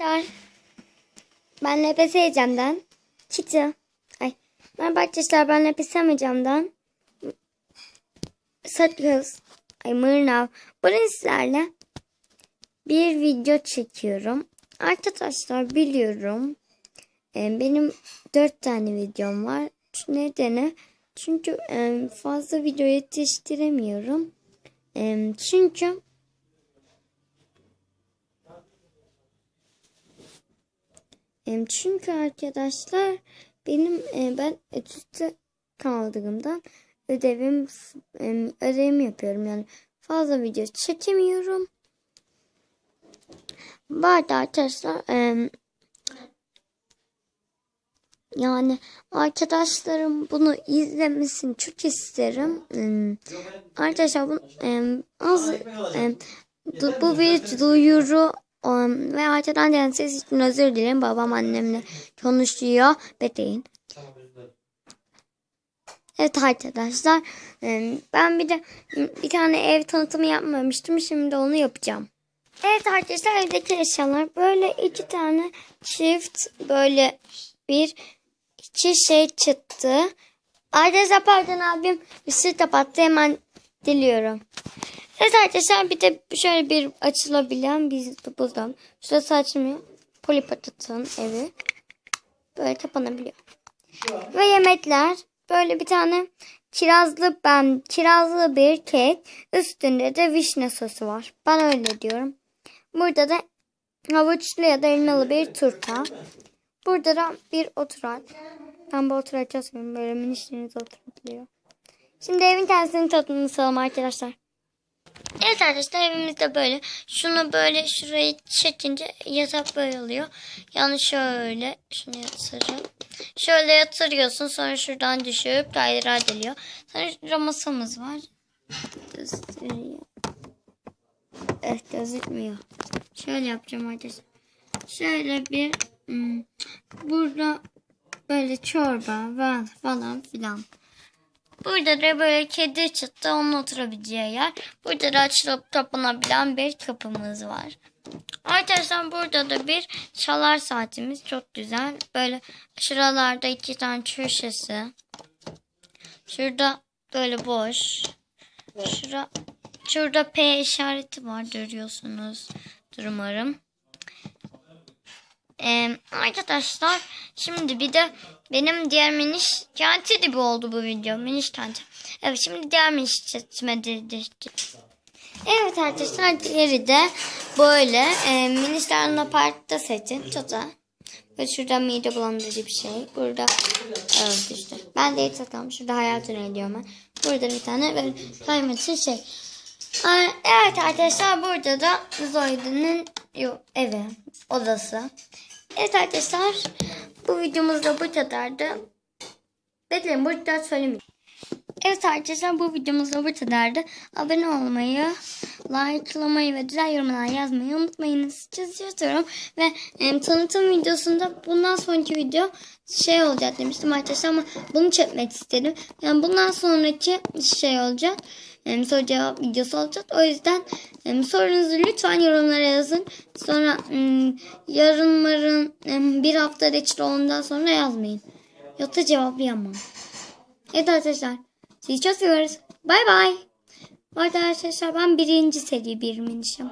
Arkadaşlar ben LPS Ecem'den Çiti Ay. Merhaba arkadaşlar ben LPS Ecem'den Sakız Ay Mırnav. Bugün sizlerle bir video çekiyorum. Arkadaşlar biliyorum. E, benim dört tane videom var. Nedeni çünkü fazla video yetiştiremiyorum. Çünkü Çünkü arkadaşlar benim e, ben etütte kaldığımdan ödevim ödevimi yapıyorum yani fazla video çekemiyorum. Bu arada arkadaşlar yani arkadaşlarım bunu izlemesini çok isterim. Arkadaşlar bu az bu bir duyuru Um, ve arkadan gelen ses için özür dilerim. Babam annemle konuşuyor. Bekleyin. Evet arkadaşlar. em, Ben bir de bir tane ev tanıtımı yapmamıştım. Şimdi onu yapacağım. Evet arkadaşlar evdeki eşyalar böyle iki tane çift böyle bir iki şey çıktı. Arkadaşlar pardon abim sır kapattı hemen diliyorum. Evet arkadaşlar bir de şöyle bir açılabilen bir buradan. Şurası açılmıyor. Polipatatın evi. Böyle kapanabiliyor. Ve yemekler. Böyle bir tane kirazlı ben kirazlı bir kek. Üstünde de vişne sosu var. Ben öyle diyorum. Burada da havuçlu ya da elmalı bir turta. Burada da bir oturak. Ben bu oturağı çok seviyorum. Böyle minişleriniz oturabiliyor. Şimdi evin kendisini tadını salalım arkadaşlar. Evet arkadaşlar evimizde böyle. Şunu böyle şurayı çekince yatak böyle oluyor. Yani şöyle şunu yatıracağım. Şöyle yatırıyorsun sonra şuradan düşüp daireler geliyor. Sonra şurada masamız var. Göstereyim. Evet gözükmüyor. Şöyle yapacağım arkadaşlar. Şöyle bir hmm, burada böyle çorba falan filan. Burada da böyle kedi çıktı onun oturabileceği yer. Burada da açılıp kapanabilen bir kapımız var. Arkadaşlar burada da bir çalar saatimiz çok güzel. Böyle şuralarda iki tane köşesi. Şurada böyle boş. Şura, şurada P işareti var görüyorsunuz. Umarım. Ee, arkadaşlar şimdi bir de benim diğer miniş kenti gibi oldu bu video. Miniş kenti. Evet şimdi diğer miniş çetime Evet arkadaşlar diğeri de böyle e, minişlerin apartta seçin. Çata. Ve şurada mide bulandırıcı bir şey. Burada evet işte. Ben de takalım. Şurada hayat ediyorum ben. Burada bir tane böyle kaymak için şey. Evet arkadaşlar burada da Zoide'nin yok evi odası. Evet arkadaşlar bu videomuz da bu kadardı. Bekleyin burada söylemeyeyim. Evet arkadaşlar bu videomuz da bu kadardı. Abone olmayı, likelamayı ve güzel yorumlar yazmayı unutmayınız. Çiziyorum ve e, tanıtım videosunda bundan sonraki video şey olacak demiştim arkadaşlar ama bunu çekmek istedim. Yani bundan sonraki şey olacak. E, soru cevap videosu olacak. O yüzden e, sorunuzu lütfen yorumlara yazın. Sonra e, yarın marın e, bir hafta geçti ondan sonra yazmayın. Yoksa cevaplayamam. Evet arkadaşlar. Sizi çok seviyoruz. Bay bay. Bu arkadaşlar ben birinci seri bir minişim.